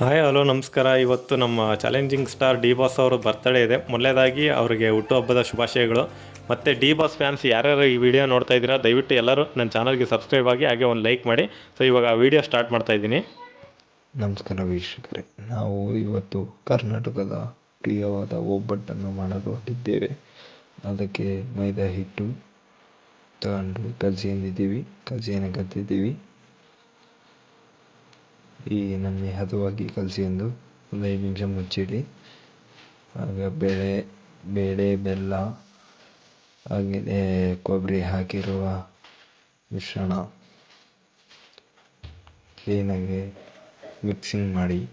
Hi hello, ನಮಸ್ಕಾರ. ಇವತ್ತು ನಮ್ಮ ಚಾಲೆಂಜಿಂಗ್ ಸ್ಟಾರ್ ಡಿ ಬಾಸ್ ಅವರು ಬರ್ತಡೇ ಇದೆ. ಮೊದಲೇದಾಗಿ ಅವರಿಗೆ ಹುಟ್ಟುಹಬ್ಬದ ಶುಭಾಶಯಗಳು. ಮತ್ತು ಡಿ ಬಾಸ್ ಫ್ಯಾನ್ಸ್ ಯಾರ್ಯಾರು ಈ ವಿಡಿಯೋ ನೋಡ್ತಾ ಇದ್ದೀರಾ, ದಯವಿಟ್ಟು ಎಲ್ಲರೂ ನನ್ನ ಚಾನಲ್ಗೆ ಸಬ್ಸ್ಕ್ರೈಬ್ ಆಗಿ ಹಾಗೆ ಒಂದು ಲೈಕ್ ಮಾಡಿ. ಸೊ ಇವಾಗ ಆ ವಿಡಿಯೋ ಸ್ಟಾರ್ಟ್ ಮಾಡ್ತಾ ಇದ್ದೀನಿ. ನಮಸ್ಕಾರ ವೀಕ್ಷಕರೇ. ನಾವು ಇವತ್ತು ಕರ್ನಾಟಕದ ಪ್ರಿಯವಾದ ಒಬ್ಬಟ್ಟನ್ನು ಮಾಡಲು ಹೊರಟಿದ್ದೇವೆ ಅದಕ್ಕೆ ಮೈದಾ ಹಿಟ್ಟು ತಗೊಂಡು ಕಲಸಿ ಎಂದಿದ್ದೀವಿ ಕಲಸಿಯನ್ನು ಕತ್ತಿದ್ದೀವಿ. ಈ ನಮಗೆ ಹದವಾಗಿ ಕಲಸಿ ಎಂದು ಒಂದು ಐದು ನಿಮಿಷ ಮುಚ್ಚಿಡಿ. ಆಗ ಬೇಳೆ ಬೇಳೆ, ಬೆಲ್ಲ ಹಾಗೆಯೇ ಕೊಬ್ಬರಿ ಹಾಕಿರುವ ಮಿಶ್ರಣ ಕ್ಲೀನಾಗಿ ಮಿಕ್ಸಿಂಗ್ ಮಾಡಿ.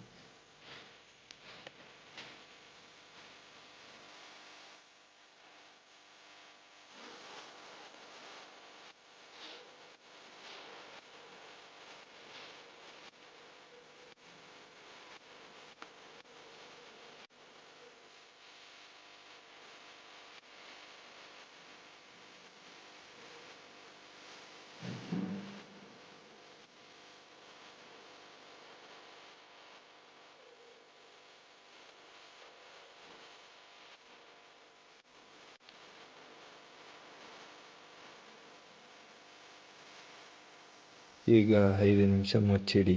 ಈಗ ಐದು ನಿಮಿಷ ಮುಚ್ಚಿಡಿ.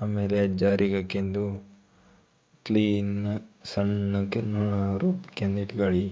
ಆಮೇಲೆ ಜಾರಿಗೆ ಹಾಕ್ಯಂಡು ಕ್ಲೀನ್ ಸಣ್ಣಕ್ಕೆ ರುಬ್ಕೊಂಡು ಇಟ್ಕೊಳ್ಳಿ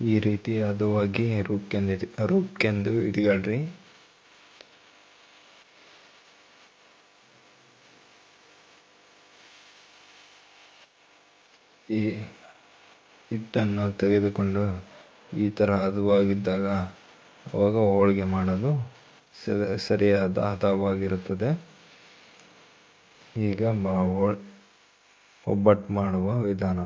ಈ ರೀತಿ ಹದವಾಗಿ ರುಬ್ಕೊಂಡು ರುಬ್ಕೊಂಡು ಇಟ್ಕೊಳ್ರಿ ಈ ಹಿಟ್ಟನ್ನು ತೆಗೆದುಕೊಂಡು ಈ ಥರ ಹದವಾಗಿದ್ದಾಗ ಅವಾಗ ಹೋಳಿಗೆ ಮಾಡಲು ಸರಿಯಾದ ಹದವಾಗಿರುತ್ತದೆ. ಈಗ ಒಬ್ಬಟ್ಟು ಮಾಡುವ ವಿಧಾನ.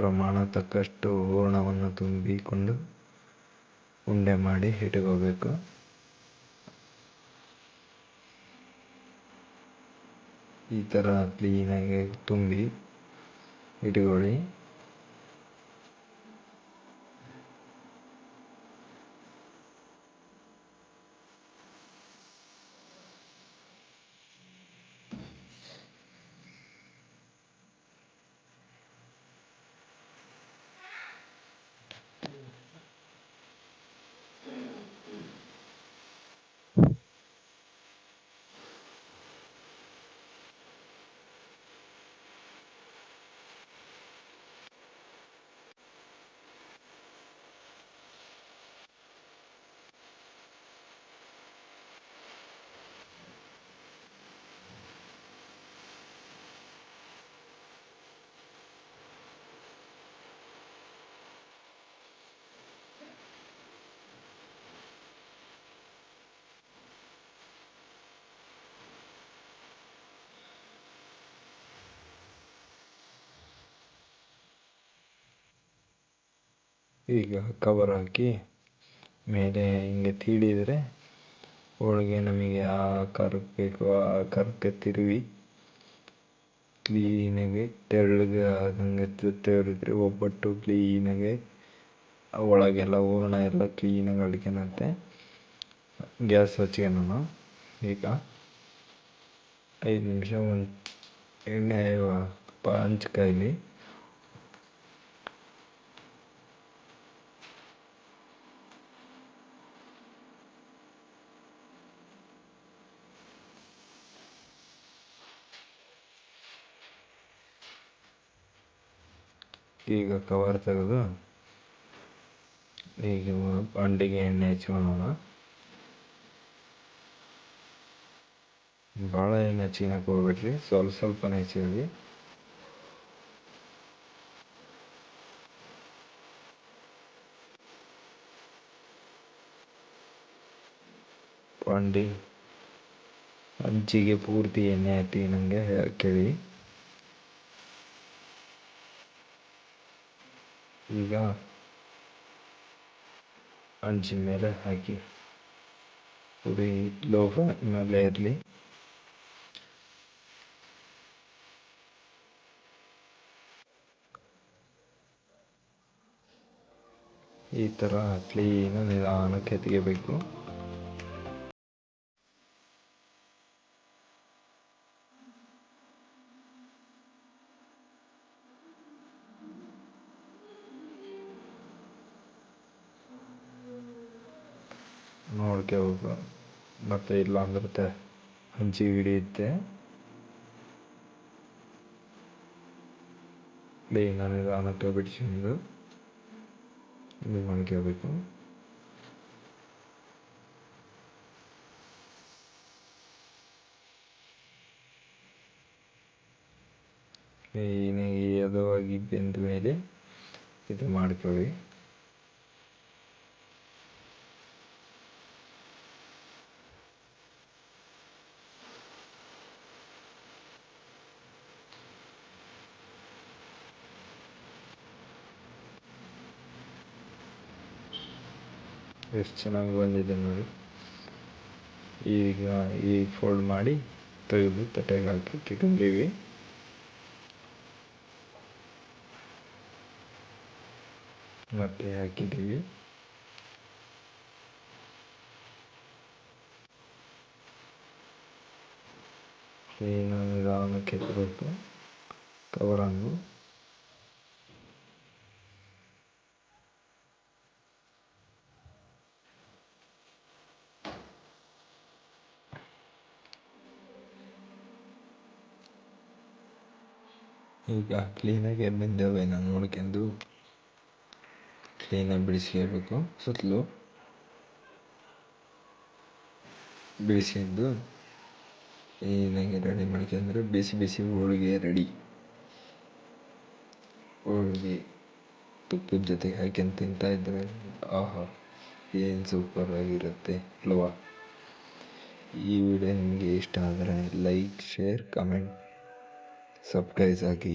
ಪ್ರಮಾಣ ತಕ್ಕಷ್ಟು ಹೂರಣವನ್ನು ತುಂಬಿಕೊಂಡು ಉಂಡೆ ಮಾಡಿ ಇಟ್ಕೋಬೇಕು. ಈ ಥರ ಕ್ಲೀನಾಗಿ ತುಂಬಿ ಇಟ್ಕೊಳ್ಳಿ. ಈಗ ಕವರ್ ಹಾಕಿ ಮೇಲೆ ಹಿಂಗೆ ತೀಡಿದರೆ ಹೋಳಿಗೆ ನಮಗೆ ಆ ಆಕಾರಕ್ಕೆ ಬೇಕು, ಆ ಆಕಾರಕ್ಕೆ ತಿರುವಿ ಕ್ಲೀನಾಗಿ ತೆಳ್ಳಗೆ ಆಗಂಗೆ ತೆರೆದ್ರೆ ಒಬ್ಬಟ್ಟು ಕ್ಲೀನಾಗೆ ಒಳಗೆಲ್ಲ ಹೂರಣ ಎಲ್ಲ ಕ್ಲೀನಾಗಿ ಅಳ್ಕೊಳತ್ತೆ ಗ್ಯಾಸ್ ಹಚ್ಕೊಳ್ಳೋಣ ಈಗ ಐದು ನಿಮಿಷ ಒಂದು ಎಣ್ಣೆ ಹಂಚ್ಕಾಯ್ಲಿ ಈಗ ಕವರ್ ತೆಗೆದು ಈಗ ಬಾಂಡಿಗೆ ಎಣ್ಣೆ ಹಚ್ಕೊಳೋಣ ಭಾಳ ಎಣ್ಣೆ ಹಚ್ಕೊಳಕ್ಕೆ ಹೋಗ್ಬೇಡ್ರಿ ಸ್ವಲ್ಪ ಸ್ವಲ್ಪನೇ ಹಚ್ಕೊಳ್ಳಿ ಬಾಂಡಿ ಅಜ್ಜಿಗೆ ಪೂರ್ತಿ ಎಣ್ಣೆ ಹತ್ತಿ ನನಗೆ ಕೇಳಿ ಈಗ ಹಂಚಿನ ಮೇಲೆ ಹಾಕಿ. ಪುಡಿ ಲೋಫ ಮೇಲೆ ಇರಲಿ. ಈ ಥರ ಕ್ಲೀನ ನಿಧಾನಕ್ಕೆ ತೆಗಿಬೇಕು ನೋಡ್ಕೋಬೇಕು ಮತ್ತು ಇಲ್ಲ ಅಂದ್ರೆ ಹಂಚಿಗೆ ಹಿಡಿಯುತ್ತೆ. ನಾನು ನಿಧಾನಕ್ಕೆ ಬಿಡಿಸ್ಕೊಂಡು ಇದು ಮಾಡ್ಕೋಬೇಕು ಏನೇ ಅದು ಆಗಿ ಬೆಂದ ಮೇಲೆ ಇದು ಮಾಡ್ಕೊಳ್ಳಿ ಎಷ್ಟು ಚೆನ್ನಾಗಿ ಬಂದಿದೆ ನೋಡಿ. ಈಗ ಈ ಫೋಲ್ಡ್ ಮಾಡಿ ತೆಗೆದು ತಟ್ಟೆಗೆ ಹಾಕಿ ಇಟ್ಕೊಂಡಿವಿ. ಮತ್ತೆ ಹಾಕಿದ್ದೀವಿ. ಕ್ಲೀನಾಗಿ ನಿಧಾನಕ್ಕೆ ಎತ್ತಬೇಕು ಕವರನ್ನು ಈಗ ಕ್ಲೀನಾಗಿ ಬೆಂದವೆ, ನಾನು ನೋಡ್ಕೊಂಡು ಕ್ಲೀನಾಗಿ ಬಿಡಿಸ್ಕೋಬೇಕು ಸುತ್ತಲೂ ಬಿಡಿಸ್ಕೊಂಡು ಕ್ಲೀನಾಗಿ ರೆಡಿ ಮಾಡ್ಕೊಂಡ್ರೆ ಬಿಸಿ ಬಿಸಿ ಹೋಳಿಗೆ ರೆಡಿ ಹೋಳಿಗೆ ತುಪ್ಪದ ಜೊತೆಗೆ ಹಾಕ್ಯಂಡು ತಿಂತಾ ಇದ್ರೆ ಆಹಾ, ಏನು ಸೂಪರ್ ಆಗಿರುತ್ತೆ ಅಲ್ವಾ? ಈ ವಿಡಿಯೋ ನಿಮಗೆ ಇಷ್ಟ ಆದರೆ ಲೈಕ್ ಶೇರ್ ಕಮೆಂಟ್ ಸಬ್ಸ್ಕ್ರೈಬ್ ಆಗಿ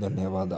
ಧನ್ಯವಾದ